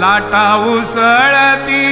लाटा उसळती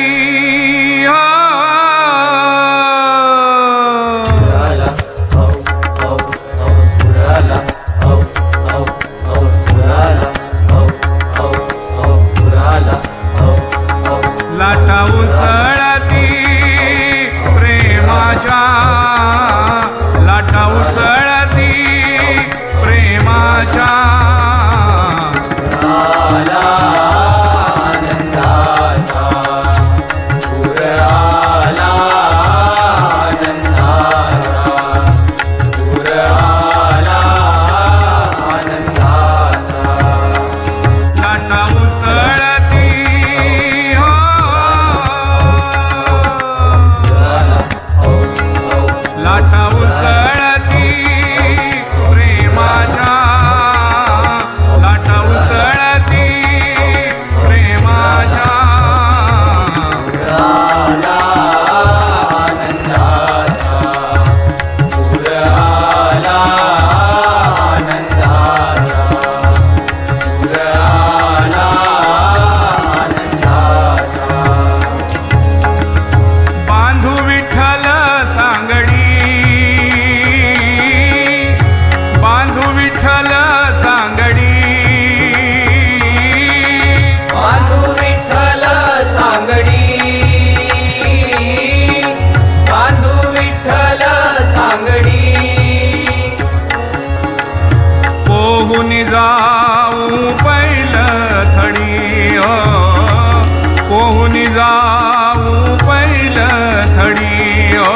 हो।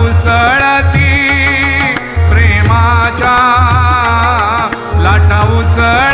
उसळती प्रेमाच्या लाटा उसळ